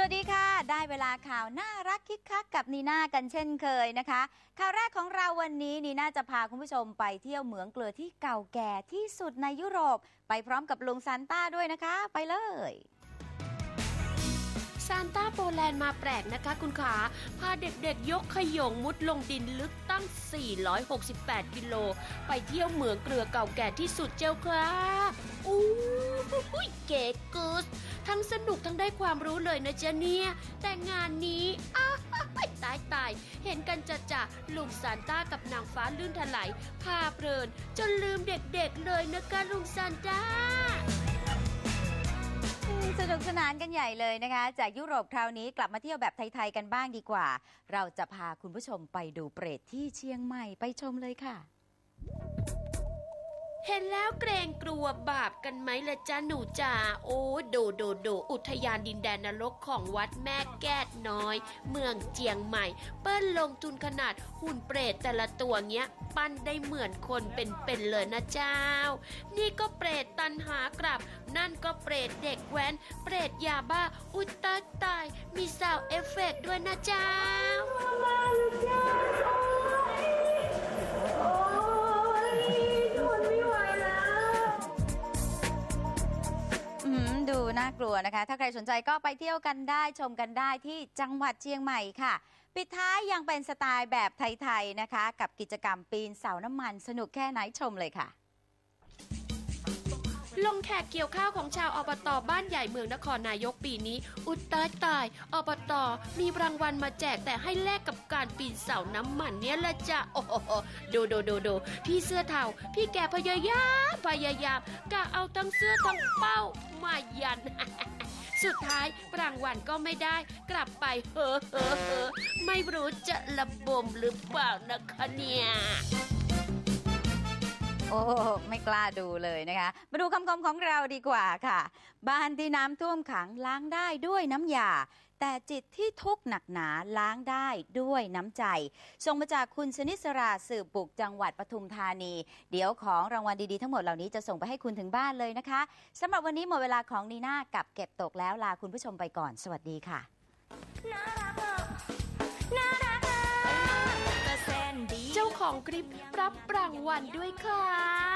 สวัสดีค่ะ ได้เวลาข่าวน่ารักคิกคักกับนีน่ากันเช่นเคยนะคะ ข่าวแรกของเราวันนี้นีน่าจะพาคุณผู้ชมไปเที่ยวเหมืองเกลือที่เก่าแก่ที่สุดในยุโรป ไปพร้อมกับลุงซานต้าด้วยนะคะ ไปเลยซานต้าโปแลนด์มาแปลกนะคะคุณขา พาเด็กๆยกขยงมุดลงดินลึกตั้ง 468 กิโล ไปเที่ยวเหมืองเกลือเก่าแก่ที่สุดเจ้าครับอู้ หูยเก๋กูสทั้งสนุกทั้งได้ความรู้เลยนะจ๊ะเนี่ย แต่งานนี้อ้าตายตายเห็นกันจะจะลุงซานต้ากับนางฟ้าลื่นถลายพาเพลิน จนลืมเด็กๆเลยนะคะลุงซานต้าสนุกสนานกันใหญ่เลยนะคะ จากยุโรปคราวนี้กลับมาเที่ยวแบบไทย ๆ กันบ้างดีกว่า เราจะพาคุณผู้ชมไปดูเปรตที่เชียงใหม่ไปชมเลยค่ะ เห็นแล้วเกรงกลัวบาปกันไหมละจ้าหนูจ๋าโอ้โดโดโดอุทยานดินแดนนรกของวัดแม่แก้ดน้อย เมืองเจียงใหม่ เปิ้ลลงทุนขนาดหุ่นเปรตแต่ละตัวเงี้ย ปั้นได้เหมือนคนเป็นๆเลยนะเจ้า นี่ก็เปรตตันหากลับ นั่นก็เปรตเด็กแว้น เปรตยาบ้าอุยตาตาย มีซาวเอฟเฟกต์ด้วยนะเจ้า น่ากลัวนะคะ ถ้าใครสนใจก็ไปเที่ยวกันได้ชมกันได้ที่จังหวัดเชียงใหม่ค่ะ ปิดท้ายยังเป็นสไตล์แบบไทย ๆ นะคะ กับกิจกรรมปีนเสาน้ำมันสนุกแค่ไหนชมเลยค่ะ ลงแขกเกี่ยวข้าวของชาวอบตบ้านใหญ่เมืองนครนายกปีนี้ อุดตายตายอบตมีรางวัลมาแจกแต่ให้แลกกับการปีนเสาน้ำมันเนี่ยละจ้ะโอ้โหดูดูดูดูพี่เสื้อเทาพี่แกพยายามพยายามกะเอาทั้งเสื้อทั้งเป้ามายันสุดท้ายรางวัลก็ไม่ได้ กลับไปเฮ้อเฮ้อเฮ้อไม่รู้จะระบมหรือเปล่านะคะเนี่ย โอ้ไม่กล้าดูเลยนะคะ มาดูคำคมของเราดีกว่าค่ะ บ้านที่น้ำท่วมขังล้างได้ด้วยน้ำยา แต่จิตที่ทุกข์หนักหนาล้างได้ด้วยน้ำใจส่งมาจากคุณชนิสราสืบบุกจังหวัดปทุมธานี เดี๋ยวของรางวัลดี ๆ ทั้งหมดเหล่านี้จะส่งไปให้คุณถึงบ้านเลยนะคะสำหรับวันนี้หมดเวลาของนีน่ากับเก็บตกแล้วลาคุณผู้ชมไปก่อน สวัสดีค่ะเจ้า ของคลิปรับรางวัลด้วยค่ะ